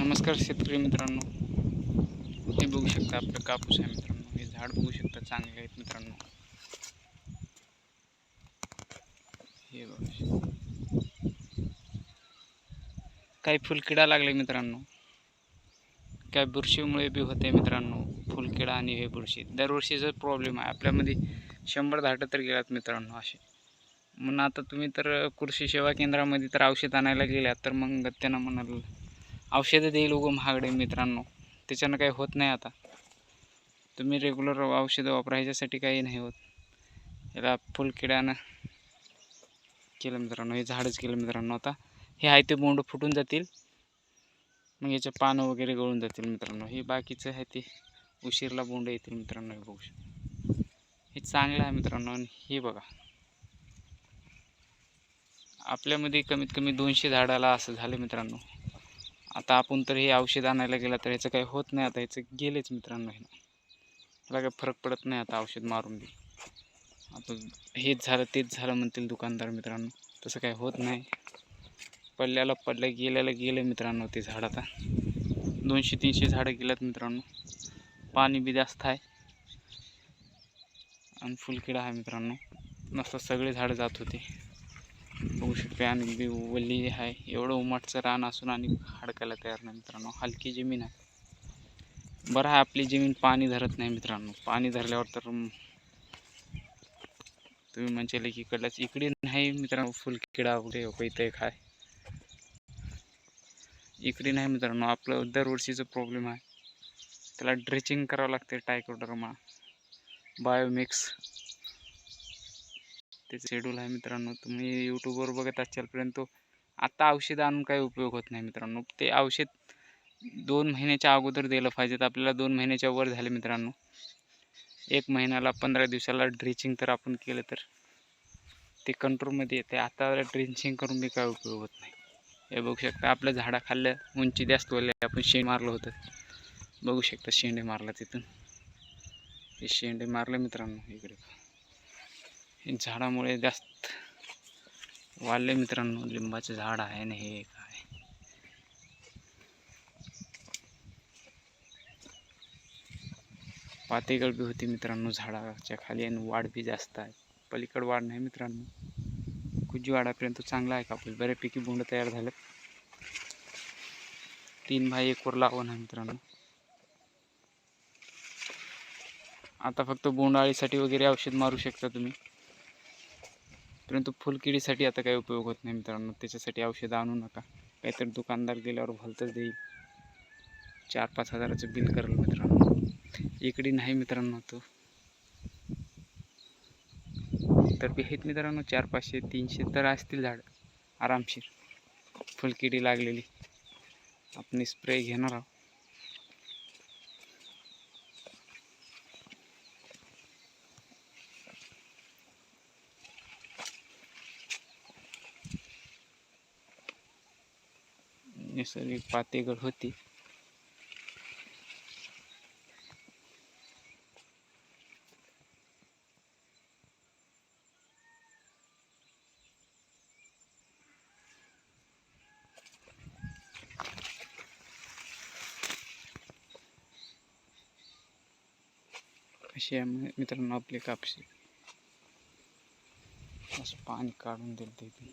नमस्कार शेतकरी मित्रांनो. हे बघू शकता आपलं कापूस आहे मित्रांनो. हे झाड बघू शकता चांगले आहेत मित्रांनो. हे बघू शकता. काही फुलकिडा लागले मित्रांनो. काय बुरशीमुळे बी होते मित्रांनो. फुलकिडा आणि हे बुरशी. दरवर्षीचा प्रॉब्लेम आहे आपल्यामध्ये शंभर धाटं तर गेलात मित्रांनो असे. म्हणून आता तुम्ही तर कृषी सेवा केंद्रामध्ये तर औषध आणायला गेल्यात तर मग त्यांना म्हणाल औषधं देईल उगं महागडे मित्रांनो. त्याच्यानं काही होत नाही आता. तुम्ही रेग्युलर औषधं वापरा ह्याच्यासाठी काही नाही होत. याला फुलकिड्यानं केलं मित्रांनो हे झाडच केलं मित्रांनो आता. हे आहे ते बोंड फुटून जातील. मग याचे पानं वगैरे गळून जातील मित्रांनो. हे बाकीचं आहे ते उशीरला बोंड येतील मित्रांनो हे बघू शकता. हे चांगलं आहे मित्रांनो आणि हे बघा. आपल्यामध्ये कमीत कमी दोनशे झाडाला असं झालं मित्रांनो. आता आपण तर हे औषध आणायला गेला तर ह्याचं काही होत नाही. आता ह्याचं गेलेच मित्रांनो हे. ह्याला काही फरक पडत नाही आता औषध मारून बी. आता हेच झालं तेच झालं म्हणतील दुकानदार मित्रांनो. तसं काही होत नाही. पडल्याला पडलं गेल्याला गेलं मित्रांनो ते झाड आता. दोनशे तीनशे झाडं गेल्यात मित्रांनो. पाणी बी जास्त आहे. आणि फुलकिडा आहे मित्रांनो. नसतं सगळे झाडं जात होते. बघू शकते आणि बी वल्ली आहे. एवढं उमाटचं रान असून आणि हाडकायला तयार नाही मित्रांनो. हलकी जमीन आहे. बरं आहे आपली जमीन पाणी धरत नाही मित्रांनो. पाणी धरल्यावर तर तुम्ही म्हणजे की इकडलाच इकडे नाही मित्रांनो फुलकिडा वगैरे हो इथं एक आहे. इकडे नाही मित्रांनो आपलं दरवर्षीचं प्रॉब्लेम आहे. त्याला ड्रेचिंग करावं लागते टायकोडर्मा. बायोमिक्स त्याचं शेड्यूल आहे मित्रांनो. तुम्ही यूट्यूबवर बघत असाल आता आत्ता औषध आणून काही उपयोग होत नाही मित्रांनो. ते औषध दोन महिन्याच्या अगोदर दिलं पाहिजे तर आपल्याला दोन महिन्याच्या वर झाले मित्रांनो. एक महिन्याला पंधरा दिवसाला ड्रिचिंग तर आपण केलं तर ते कंट्रोलमध्ये येते. आता ड्रिचिंग करून बी काय उपयोग होत नाही. हे बघू शकता आपल्या झाडा खाल्ल्या उंची जास्त वरले आपण शेंड मारलं होतं. बघू शकता शेंडे मारला तिथून. हे शेंडे मारले मित्रांनो इकडे. हे झाडामुळे जास्त वाढले मित्रांनो. लिंबाचं झाड आहे आणि हे काय पातेगळ बी होती मित्रांनो झाडाच्या खाली आणि वाढ बी जास्त आहे. पलीकड वाढ नाही मित्रांनो. कुजी वाढापर्यंत चांगला आहे कापूस बऱ्यापैकी बोंड तयार झालं तीन भाई एकवर लावून आहे मित्रांनो. आता फक्त बोंडाळीसाठी वगैरे औषध मारू शकता तुम्ही. परंतु फुलकिडीसाठी आता काही उपयोग होत नाही मित्रांनो. त्याच्यासाठी औषध आणू नका. काहीतरी दुकानदार गेल्यावर भलतंच देईल. चार पाच हजाराचं बिल करेल मित्रांनो. इकडे नाही मित्रांनो तो. तर बी आहेत मित्रांनो चार पाचशे तीनशे तर असतील झाड. आरामशीर. फुलकिडी लागलेली. आपण स्प्रे घेणार आहोत. नैसर्गिक पातेगड होती. अशी आहे मित्रांनो आपली कापशी. असं पाणी काढून दिलं तिथे